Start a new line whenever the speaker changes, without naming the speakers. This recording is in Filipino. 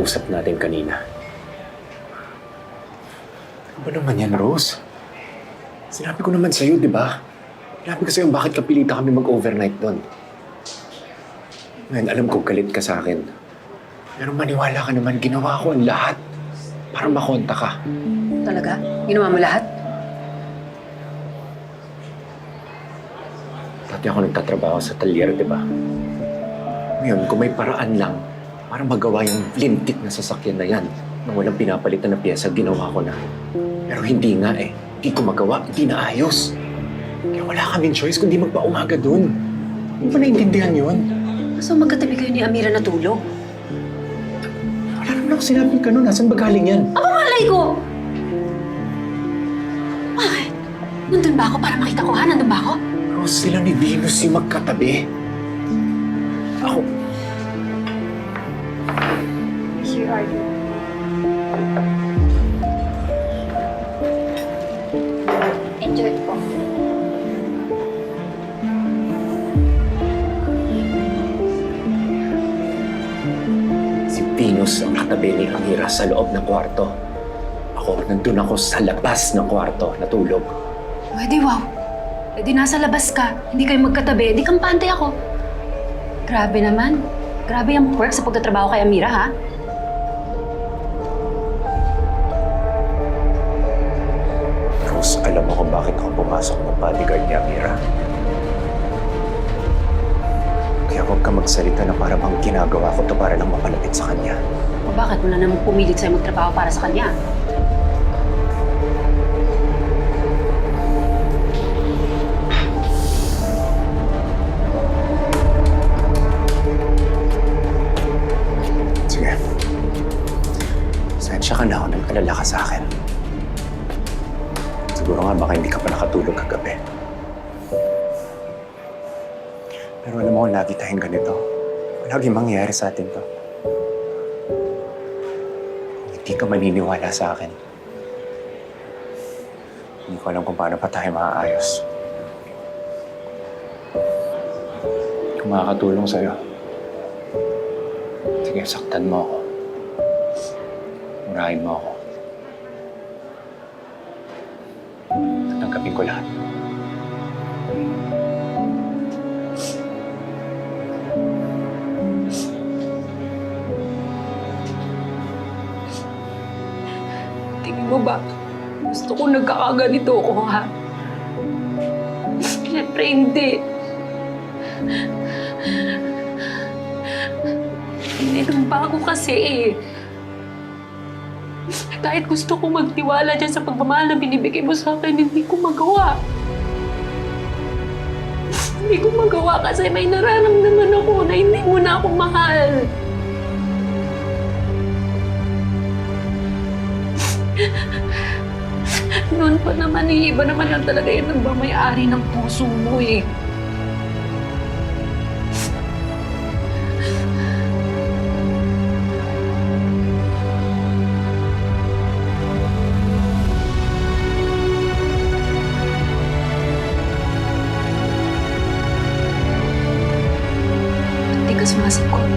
usap natin kanina. Ano ba naman yan, Rose? Sinabi ko naman sa'yo, di ba? Sinabi ko sa'yo bakit kapilita kami mag-overnight doon. Ngayon, alam ko galit ka sa akin. Pero maniwala ka naman, ginawa ko ang lahat para makonta ka.
Talaga? Ginawa mo lahat?
Dati ako nagtatrabaho sa talyer, di ba? Ngayon, kung may paraan lang para magawa yung lintik na sasakyan na yan nang walang pinapalitan na pyesa, ginawa ko na. Pero hindi nga eh. Hindi ko magawa, hindi na ayos. Kaya wala kaming choice kundi magpaumaga dun. Hindi ba naintindihan yun?
So magkatabi kayo ni Amira na tulog?
Wala naman ako sinabing ka nun. Nasaan ba galing yan?
Aba, malay ko! Bakit? Nandun ba ako para makita ko ha? Nandun ba ako?
Rose, sila ni Venus yung magkatabi. Ako,
Arthur. Enjoy po.
si Venus ang katabi ni Amira sa loob ng kwarto. Ako, nandun ako sa labas ng kwarto, natulog.
Pwede, wow. E di nasa labas ka. Hindi kayo magkatabi. Di kampante ako. Grabe naman. Grabe yung work sa pagtatrabaho kay Amira, ha?
Amira. Kaya huwag ka magsalita na para bang ginagawa ko to para lang mapalapit sa kanya.
O bakit mo na naman pumilit sa'yo magtrabaho para sa kanya?
Sige. Sensya ka na ako nag-alala ka sa akin. Siguro nga baka hindi ka pa nakatulog kagabi. Mo lagi tayong ganito, lagi mangyayari sa atin to. Hindi ka maniniwala sa akin. Hindi ko alam kung paano pa tayo maaayos. Kung makakatulong sa'yo, sige, saktan mo ako. Murahin mo ako. Tatanggapin ko lahat.
Tingin mo ba? Gusto ko nagkakaganito ako, ha? Siyempre, hindi. Inilumba ko kasi eh. Kahit gusto ko magtiwala dyan sa pagmamahal na binibigay mo sa akin, hindi ko magawa. Hindi ko magawa kasi may nararamdaman ako na hindi mo na ako mahal. Noon pa naman eh, iba naman lang talaga yun ang may-ari ng puso mo eh. Hindi ka sumasagot.